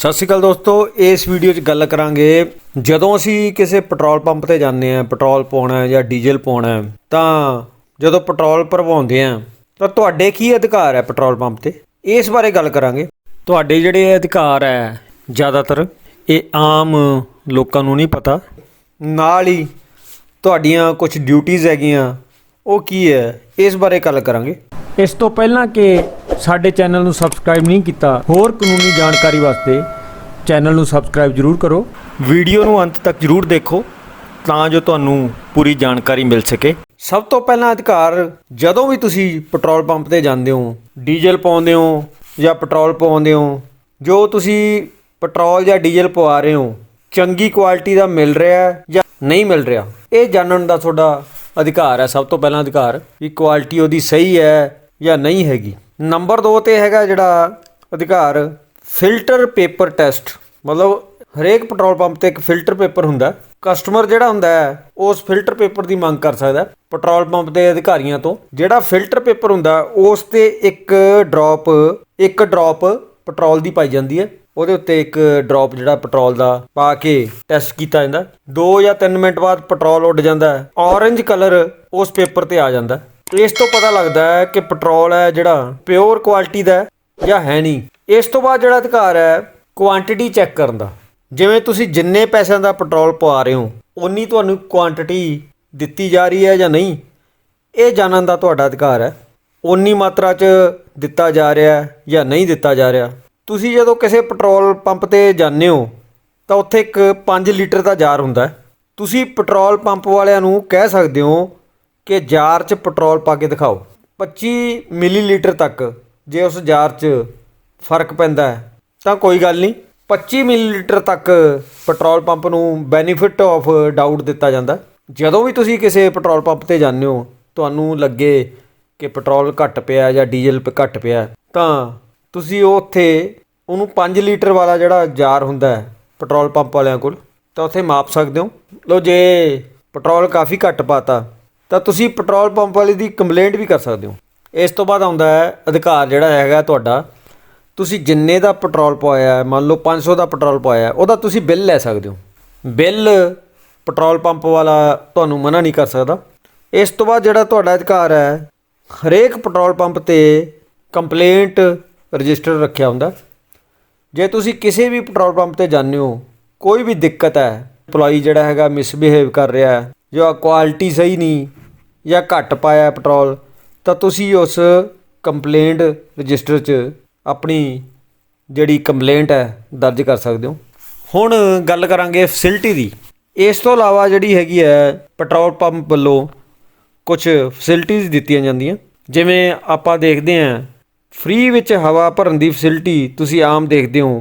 ਸਤਿ ਸ਼੍ਰੀ ਅਕਾਲ ਦੋਸਤੋ, ਇਸ ਵੀਡੀਓ 'ਚ ਗੱਲ ਕਰਾਂਗੇ, ਜਦੋਂ ਅਸੀਂ ਕਿਸੇ ਪੈਟਰੋਲ ਪੰਪ ਤੇ ਜਾਂਦੇ ਆ ਪੈਟਰੋਲ ਪਾਉਣਾ ਜਾਂ ਡੀਜ਼ਲ ਪਾਉਣਾ ਤਾਂ ਜਦੋਂ ਪੈਟਰੋਲ ਭਰਵਾਉਂਦੇ ਆ ਤਾਂ ਤੁਹਾਡੇ ਕੀ ਅਧਿਕਾਰ ਹੈ ਪੈਟਰੋਲ ਪੰਪ ਤੇ? ਇਸ ਬਾਰੇ ਗੱਲ ਕਰਾਂਗੇ। ਤੁਹਾਡੇ ਜਿਹੜੇ ਅਧਿਕਾਰ ਹੈ, ਜ਼ਿਆਦਾਤਰ, ਇਹ ਆਮ ਲੋਕਾਂ ਨੂੰ ਨਹੀਂ ਪਤਾ। ਨਾਲ ਹੀ ਤੁਹਾਡੀਆਂ ਕੁਝ ਡਿਊਟੀਆਂ ਹੈਗੀਆਂ, ਉਹ ਕੀ ਹੈ, ਇਸ ਬਾਰੇ ਗੱਲ ਕਰਾਂਗੇ। ਇਸ ਤੋਂ ਪਹਿਲਾਂ ਕਿ ਸਾਡੇ ਚੈਨਲ ਨੂੰ ਸਬਸਕ੍ਰਾਈਬ ਨਹੀਂ ਕੀਤਾ, ਹੋਰ ਕਾਨੂੰਨੀ ਜਾਣਕਾਰੀ ਵਾਸਤੇ ਚੈਨਲ ਨੂੰ ਸਬਸਕ੍ਰਾਈਬ ਜ਼ਰੂਰ ਕਰੋ। ਵੀਡੀਓ ਨੂੰ ਅੰਤ ਤੱਕ ਜ਼ਰੂਰ ਦੇਖੋ, ਤਾਂ ਜੋ ਤੁਹਾਨੂੰ ਪੂਰੀ ਜਾਣਕਾਰੀ ਮਿਲ ਸਕੇ। ਸਭ ਤੋਂ ਪਹਿਲਾਂ ਅਧਿਕਾਰ, ਜਦੋਂ ਵੀ ਤੁਸੀਂ ਪੈਟਰੋਲ ਪੰਪ ਤੇ ਜਾਂਦੇ ਹੋ, ਡੀਜ਼ਲ ਪਾਉਂਦੇ ਹੋ ਜਾਂ ਪੈਟਰੋਲ ਪਾਉਂਦੇ ਹੋ, ਜੋ ਤੁਸੀਂ ਪੈਟਰੋਲ ਜਾਂ ਡੀਜ਼ਲ ਪਵਾ ਰਹੇ ਹੋ, ਚੰਗੀ ਕੁਆਲਿਟੀ ਦਾ ਮਿਲ ਰਿਹਾ ਜਾਂ ਨਹੀਂ ਮਿਲ ਰਿਹਾ, ਇਹ ਜਾਣਨ ਦਾ ਤੁਹਾਡਾ ਅਧਿਕਾਰ ਹੈ। ਸਭ ਤੋਂ ਪਹਿਲਾਂ ਅਧਿਕਾਰ, ਵੀ ਕੁਆਲਿਟੀ ਉਹਦੀ ਸਹੀ ਹੈ ਜਾਂ ਨਹੀਂ ਹੈਗੀ। ਨੰਬਰ 2 ਤੇ ਹੈਗਾ ਜਿਹੜਾ ਅਧਿਕਾਰ, ਫਿਲਟਰ ਪੇਪਰ ਟੈਸਟ। ਮਤਲਬ ਹਰੇਕ ਪੈਟਰੋਲ ਪੰਪ ਤੇ ਇੱਕ ਫਿਲਟਰ ਪੇਪਰ ਹੁੰਦਾ। ਕਸਟਮਰ ਜਿਹੜਾ ਹੁੰਦਾ ਹੈ, ਉਸ ਫਿਲਟਰ ਪੇਪਰ ਦੀ ਮੰਗ ਕਰ ਸਕਦਾ ਪੈਟਰੋਲ ਪੰਪ ਦੇ ਅਧਿਕਾਰੀਆਂ ਤੋਂ। ਜਿਹੜਾ ਫਿਲਟਰ ਪੇਪਰ ਹੁੰਦਾ, ਉਸ ਤੇ ਇੱਕ ਡ੍ਰੌਪ ਇੱਕ ਡ੍ਰੌਪ ਪੈਟਰੋਲ ਦੀ ਪਾਈ ਜਾਂਦੀ ਹੈ। ਉਹਦੇ ਉੱਤੇ ਇੱਕ ਡ੍ਰੌਪ ਜਿਹੜਾ ਪੈਟਰੋਲ ਦਾ ਪਾ ਕੇ ਟੈਸਟ ਕੀਤਾ ਜਾਂਦਾ। 2 ਜਾਂ 3 ਮਿੰਟ ਬਾਅਦ ਪੈਟਰੋਲ ਉੱਡ ਜਾਂਦਾ ਹੈ। ਔਰੇਂਜ ਕਲਰ ਉਸ ਪੇਪਰ ਤੇ ਆ ਜਾਂਦਾ ਇਸ ਤੋਂ ਪਤਾ ਲੱਗਦਾ ਹੈ ਕਿ ਪੈਟਰੋਲ ਹੈ ਜਿਹੜਾ ਪਿਓਰ ਕੁਆਲਿਟੀ ਦਾ ਜਾਂ ਹੈ ਨਹੀਂ। ਇਸ ਤੋਂ ਬਾਅਦ ਜਿਹੜਾ ਅਧਿਕਾਰ ਹੈ ਕੁਆਂਟੀਟੀ ਚੈੱਕ ਕਰਨ ਦਾ। ਜਿਵੇਂ ਤੁਸੀਂ ਜਿੰਨੇ ਪੈਸਿਆਂ ਦਾ ਪੈਟਰੋਲ ਪਵਾ ਰਹੇ ਹੋ ਉਨੀ ਤੁਹਾਨੂੰ ਕੁਆਂਟੀਟੀ ਦਿੱਤੀ ਜਾ ਰਹੀ ਹੈ ਜਾਂ ਨਹੀਂ, ਇਹ ਜਾਣਨ ਦਾ ਤੁਹਾਡਾ ਅਧਿਕਾਰ ਹੈ। ਉਨੀ ਮਾਤਰਾ 'ਚ ਦਿੱਤਾ ਜਾ ਰਿਹਾ ਹੈ ਜਾਂ ਨਹੀਂ ਦਿੱਤਾ ਜਾ ਰਿਹਾ। ਤੁਸੀਂ ਜਦੋਂ ਕਿਸੇ ਪੈਟਰੋਲ ਪੰਪ ਤੇ ਜਾਂਦੇ ਹੋ, ਤਾਂ ਉੱਥੇ ਇੱਕ 5 ਲੀਟਰ ਦਾ ਜਾਰ ਹੁੰਦਾ ਹੈ। ਤੁਸੀਂ ਪੈਟਰੋਲ ਪੰਪ ਵਾਲਿਆਂ ਨੂੰ ਕਹਿ ਸਕਦੇ ਹੋ ਕਿ ਜਾਰ 'ਚ ਪੈਟਰੋਲ ਪਾ ਕੇ ਦਿਖਾਓ। 25 ਮਿਲੀਲੀਟਰ ਤੱਕ ਜੇ ਉਸ ਜਾਰ 'ਚ ਫ਼ਰਕ ਪੈਂਦਾ ਹੈ, ਤਾਂ ਕੋਈ ਗੱਲ ਨਹੀਂ। 25 ਮਿਲੀਲੀਟਰ ਤੱਕ ਪੈਟਰੋਲ ਪੰਪ ਨੂੰ ਬੈਨੀਫਿਟ ਆਫ ਡਾਊਟ ਦਿੱਤਾ ਜਾਂਦਾ ਜਦੋਂ ਵੀ ਤੁਸੀਂ ਕਿਸੇ ਪੈਟਰੋਲ ਪੰਪ ਤੇ ਜਾਂਦੇ ਹੋ, ਤੁਹਾਨੂੰ ਲੱਗੇ ਕਿ ਪੈਟਰੋਲ ਘੱਟ ਪਿਆ ਜਾਂ ਡੀਜ਼ਲ ਪ- ਘੱਟ ਪਿਆ ਤਾਂ ਤੁਸੀਂ ਉੱਥੇ ਉਹਨੂੰ 5 ਲੀਟਰ ਵਾਲਾ ਜਿਹੜਾ ਜਾਰ ਹੁੰਦਾ ਹੈ, ਪੈਟਰੋਲ ਪੰਪ ਵਾਲਿਆਂ ਕੋਲ, ਤਾਂ ਉੱਥੇ ਮਾਪ ਸਕਦੇ ਹੋ। ਲੋ ਜੇ ਪੈਟਰੋਲ ਕਾਫੀ ਘੱਟ ਪਾਤਾ ਤਾਂ ਤੁਸੀਂ ਪੈਟਰੋਲ ਪੰਪ ਵਾਲੇ ਦੀ ਕੰਪਲੇਂਟ ਵੀ ਕਰ ਸਕਦੇ ਹੋ। ਇਸ ਤੋਂ ਬਾਅਦ ਆਉਂਦਾ ਹੈ ਅਧਿਕਾਰ ਜਿਹੜਾ ਹੈਗਾ ਤੁਹਾਡਾ। ਤੁਸੀਂ ਜਿੰਨੇ ਦਾ ਪੈਟਰੋਲ ਪਵਾਇਆ ਹੈ, ਮੰਨ ਲਓ 500 ਦਾ ਪੈਟਰੋਲ ਪਵਾਇਆ ਉਹਦਾ ਤੁਸੀਂ ਬਿੱਲ ਲੈ ਸਕਦੇ ਹੋ। ਬਿੱਲ ਪੈਟਰੋਲ ਪੰਪ ਵਾਲਾ ਤੁਹਾਨੂੰ ਮਨਾ ਨਹੀਂ ਕਰ ਸਕਦਾ। ਇਸ ਤੋਂ ਬਾਅਦ ਜਿਹੜਾ ਤੁਹਾਡਾ ਅਧਿਕਾਰ ਹੈ ਹਰੇਕ ਪੈਟਰੋਲ ਪੰਪ ਤੇ ਕੰਪਲੇਂਟ ਰਜਿਸਟਰ ਰੱਖਿਆ ਹੁੰਦਾ ਜੇ ਤੁਸੀਂ ਕਿਸੇ ਵੀ ਪੈਟਰੋਲ ਪੰਪ ਤੇ ਜਾਂਦੇ ਹੋ ਕੋਈ ਵੀ ਦਿੱਕਤ ਹੈ EMPLOYEE ਜਿਹੜਾ ਹੈਗਾ ਮਿਸਬਿਹੇਵ ਕਰ ਰਿਹਾ ਹੈ ਜਾਂ ਕੁਆਲਿਟੀ ਸਹੀ ਨਹੀਂ ਜਾਂ ਘੱਟ ਪਾਇਆ ਪੈਟਰੋਲ, ਤਾਂ ਤੁਸੀਂ ਉਸ ਕੰਪਲੇਂਟ ਰਜਿਸਟਰ 'ਚ ਆਪਣੀ ਜਿਹੜੀ ਕੰਪਲੇਂਟ ਹੈ ਦਰਜ ਕਰ ਸਕਦੇ ਹੋ। ਹੁਣ ਗੱਲ ਕਰਾਂਗੇ ਫੈਸਿਲਿਟੀ ਦੀ। ਇਸ ਤੋਂ ਇਲਾਵਾ ਜਿਹੜੀ ਹੈਗੀ ਹੈ ਪੈਟਰੋਲ ਪੰਪ ਵੱਲੋਂ ਕੁਝ ਫੈਸਿਲਿਟੀਆਂ ਦਿੱਤੀਆਂ ਜਾਂਦੀਆਂ। ਜਿਵੇਂ ਆਪਾਂ ਦੇਖਦੇ ਹਾਂ ਫ੍ਰੀ ਵਿੱਚ ਹਵਾ ਭਰਨ ਦੀ ਫੈਸਿਲਿਟੀ ਤੁਸੀਂ ਆਮ ਦੇਖਦੇ ਹੋ।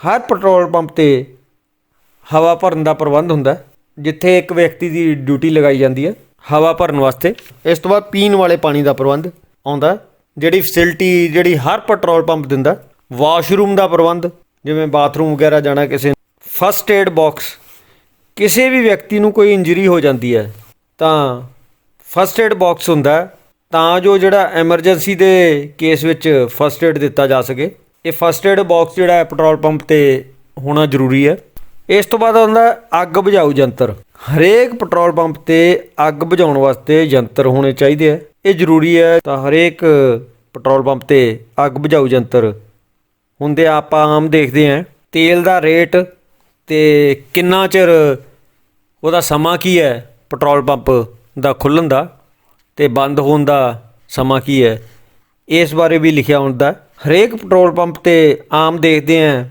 ਹਰ ਪੈਟਰੋਲ ਪੰਪ ਤੇ ਹਵਾ ਭਰਨ ਦਾ ਪ੍ਰਬੰਧ ਹੁੰਦਾ ਜਿੱਥੇ ਇੱਕ ਵਿਅਕਤੀ ਦੀ ਡਿਊਟੀ ਲਗਾਈ ਜਾਂਦੀ ਹੈ। ਹਵਾ ਭਰਨ ਵਾਸਤੇ। ਇਸ ਤੋਂ ਬਾਅਦ ਪੀਣ ਵਾਲੇ ਪਾਣੀ ਦਾ ਪ੍ਰਬੰਧ ਆਉਂਦਾ ਜਿਹੜੀ ਫੈਸਿਲਿਟੀ ਜਿਹੜੀ ਹਰ ਪੈਟਰੋਲ ਪੰਪ ਦਿੰਦਾ ਵਾਸ਼ਰੂਮ ਦਾ ਪ੍ਰਬੰਧ, ਜਿਵੇਂ ਬਾਥਰੂਮ ਵਗੈਰਾ ਜਾਣਾ ਕਿਸੇ ਫਸਟ ਏਡ ਬਾਕਸ ਕਿਸੇ ਵੀ ਵਿਅਕਤੀ ਨੂੰ ਕੋਈ ਇੰਜਰੀ ਹੋ ਜਾਂਦੀ ਹੈ, ਤਾਂ ਫਸਟ ਏਡ ਬਾਕਸ ਹੁੰਦਾ ਤਾਂ ਜੋ ਜਿਹੜਾ ਐਮਰਜੈਂਸੀ ਦੇ ਕੇਸ ਵਿੱਚ ਫਸਟ ਏਡ ਦਿੱਤਾ ਜਾ ਸਕੇ। ਇਹ ਫਸਟ ਏਡ ਬਾਕਸ ਜਿਹੜਾ ਪੈਟਰੋਲ ਪੰਪ ਤੇ ਹੋਣਾ ਜ਼ਰੂਰੀ ਹੈ। ਇਸ ਤੋਂ ਬਾਅਦ ਆਉਂਦਾ ਅੱਗ ਬੁਝਾਊ ਯੰਤਰ। ਹਰੇਕ ਪੈਟਰੋਲ ਪੰਪ ਤੇ ਅੱਗ ਬੁਝਾਉਣ ਵਾਸਤੇ ਯੰਤਰ ਹੋਣੇ ਚਾਹੀਦੇ ਹੈ ਇਹ ਜ਼ਰੂਰੀ ਹੈ ਤਾਂ ਹਰੇਕ ਪੈਟਰੋਲ ਪੰਪ ਤੇ ਅੱਗ ਬੁਝਾਊ ਯੰਤਰ ਹੁੰਦੇ ਆ, ਆਪਾਂ ਆਮ ਦੇਖਦੇ ਹਾਂ ਤੇਲ ਦਾ ਰੇਟ ਤੇ ਕਿੰਨਾ ਚਿਰ ਉਹਦਾ ਸਮਾਂ ਕੀ ਹੈ ਪੈਟਰੋਲ ਪੰਪ ਦਾ ਖੁੱਲਣ ਦਾ ਤੇ ਬੰਦ ਹੋਣ ਦਾ ਸਮਾਂ ਕੀ ਹੈ ਇਸ ਬਾਰੇ ਵੀ ਲਿਖਿਆ ਹੁੰਦਾ। ਹਰੇਕ ਪੈਟਰੋਲ ਪੰਪ ਤੇ ਆਮ ਦੇਖਦੇ ਹਾਂ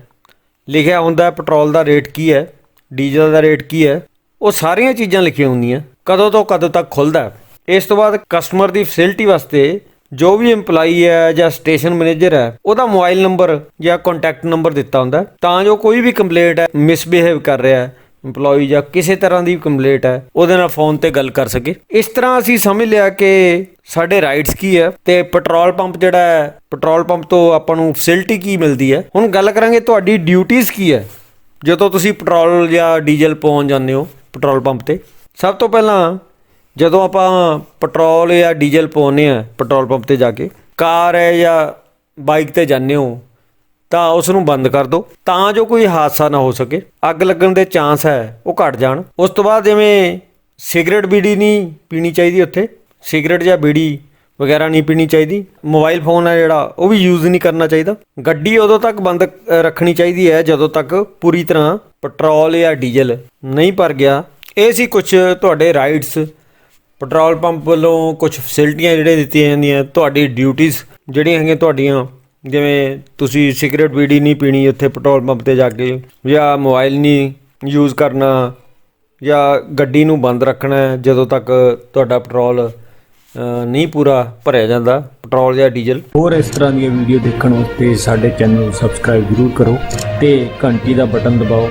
ਲਿਖਿਆ ਹੁੰਦਾ ਪੈਟਰੋਲ ਦਾ ਰੇਟ ਕੀ ਹੈ, ਡੀਜ਼ਲ ਦਾ ਰੇਟ ਕੀ ਹੈ, ਉਹ ਸਾਰੀਆਂ ਚੀਜ਼ਾਂ ਲਿਖੀਆਂ ਹੁੰਦੀਆਂ, ਕਦੋਂ ਤੋਂ ਕਦੋਂ ਤੱਕ ਖੁੱਲਦਾ ਇਸ ਤੋਂ ਬਾਅਦ ਕਸਟਮਰ ਦੀ ਫੈਸਿਲਿਟੀ ਵਾਸਤੇ ਜੋ ਵੀ EMPLOYEE ਹੈ ਜਾਂ ਸਟੇਸ਼ਨ ਮੈਨੇਜਰ ਹੈ, ਉਹਦਾ ਮੋਬਾਈਲ ਨੰਬਰ ਜਾਂ ਕੰਟੈਕਟ ਨੰਬਰ ਦਿੱਤਾ ਹੁੰਦਾ ਤਾਂ ਜੋ ਕੋਈ ਵੀ ਕੰਪਲੇਂਟ ਹੈ ਮਿਸਬਿਹੇਵ ਕਰ ਰਿਹਾ ਹੈ, EMPLOYEE ਜਾਂ ਕਿਸੇ ਤਰ੍ਹਾਂ ਦੀ ਕੰਪਲੇਂਟ ਹੈ, ਉਹਦੇ ਨਾਲ ਫੋਨ ਤੇ ਗੱਲ ਕਰ ਸਕੇ। ਇਸ ਤਰ੍ਹਾਂ ਅਸੀਂ ਸਮਝ ਲਿਆ ਕਿ ਸਾਡੇ ਰਾਈਟਸ ਕੀ ਹੈ? ਤੇ ਪੈਟਰੋਲ ਪੰਪ ਜਿਹੜਾ ਹੈ ਪੈਟਰੋਲ ਪੰਪ ਤੋਂ ਆਪਾਂ ਨੂੰ ਫੈਸਿਲਿਟੀ ਕੀ ਮਿਲਦੀ ਹੈ? ਹੁਣ ਗੱਲ ਕਰਾਂਗੇ ਤੁਹਾਡੀ ਡਿਊਟੀਆਂ ਕੀ ਹੈ? ਜਦੋਂ ਤੁਸੀਂ ਪੈਟਰੋਲ ਜਾਂ ਡੀਜ਼ਲ ਪਾਉਣ ਜਾਂਦੇ ਹੋ ਪੈਟਰੋਲ ਪੰਪ ਤੇ, ਸਭ ਤੋਂ ਪਹਿਲਾਂ ਜਦੋਂ ਆਪਾਂ ਪੈਟਰੋਲ ਜਾਂ ਡੀਜ਼ਲ ਪਾਉਂਦੇ ਆ ਪੈਟਰੋਲ ਪੰਪ ਤੇ ਜਾ ਕੇ, ਕਾਰ ਹੈ ਜਾਂ ਬਾਈਕ ਤੇ ਜਾਂਦੇ ਹੋ, ਤਾਂ ਉਸ ਨੂੰ ਬੰਦ ਕਰ ਦਿਓ, ਤਾਂ ਜੋ ਕੋਈ ਹਾਦਸਾ ਨਾ ਹੋ ਸਕੇ। ਅੱਗ ਲੱਗਣ ਦੇ ਚਾਂਸ ਹੈ ਉਹ ਘਟ ਜਾਣ। ਉਸ ਤੋਂ ਬਾਅਦ ਜਿਵੇਂ ਸਿਗਰਟ ਬੀੜੀ ਨਹੀਂ ਪੀਣੀ ਚਾਹੀਦੀ ਉੱਥੇ ਸਿਗਰਟ ਜਾਂ ਬੀੜੀ ਵਗੈਰਾ ਨਹੀਂ ਪੀਣੀ ਚਾਹੀਦੀ। ਮੋਬਾਈਲ ਫੋਨ ਹੈ ਜਿਹੜਾ, ਉਹ ਵੀ ਯੂਜ਼ ਨਹੀਂ ਕਰਨਾ ਚਾਹੀਦਾ। ਗੱਡੀ ਉਦੋਂ ਤੱਕ ਬੰਦ ਰੱਖਣੀ ਚਾਹੀਦੀ ਹੈ, ਜਦੋਂ ਤੱਕ ਪੂਰੀ ਤਰ੍ਹਾਂ ਪੈਟਰੋਲ ਜਾਂ ਡੀਜ਼ਲ ਨਹੀਂ ਭਰ ਗਿਆ। ਇਹ ਸੀ ਕੁਝ ਤੁਹਾਡੇ ਰਾਈਟਸ ਪੈਟਰੋਲ ਪੰਪ ਵੱਲੋਂ ਕੁਝ ਫੈਸਿਲਿਟੀਆਂ ਜਿਹੜੇ ਦਿੱਤੀਆਂ ਜਾਂਦੀਆਂ, ਤੁਹਾਡੀ ਡਿਊਟੀਆਂ ਜਿਹੜੀਆਂ ਹੈਗੀਆਂ ਤੁਹਾਡੀਆਂ, ਜਿਵੇਂ ਤੁਸੀਂ ਸਿਗਰਟ, ਬੀੜੀ ਨਹੀਂ ਪੀਣੀ, ਉੱਥੇ ਪੈਟਰੋਲ ਪੰਪ ਤੇ ਜਾ ਕੇ ਜਾਂ ਮੋਬਾਈਲ ਨਹੀਂ ਯੂਜ਼ ਕਰਨਾ ਜਾਂ ਗੱਡੀ ਨੂੰ ਬੰਦ ਰੱਖਣਾ, ਜਦੋਂ ਤੱਕ ਤੁਹਾਡਾ ਪੈਟਰੋਲ ਨਹੀਂ ਪੂਰਾ ਭਰਿਆ ਜਾਂਦਾ, ਪੈਟਰੋਲ ਜਾਂ ਡੀਜ਼ਲ। ਹੋਰ ਇਸ ਤਰ੍ਹਾਂ ਦੀਆਂ ਵੀਡੀਓ ਦੇਖਣ ਵਾਸਤੇ ਸਾਡੇ ਚੈਨਲ ਨੂੰ ਸਬਸਕ੍ਰਾਈਬ ਜ਼ਰੂਰ ਕਰੋ ਤੇ ਘੰਟੀ ਦਾ ਬਟਨ ਦਬਾਓ।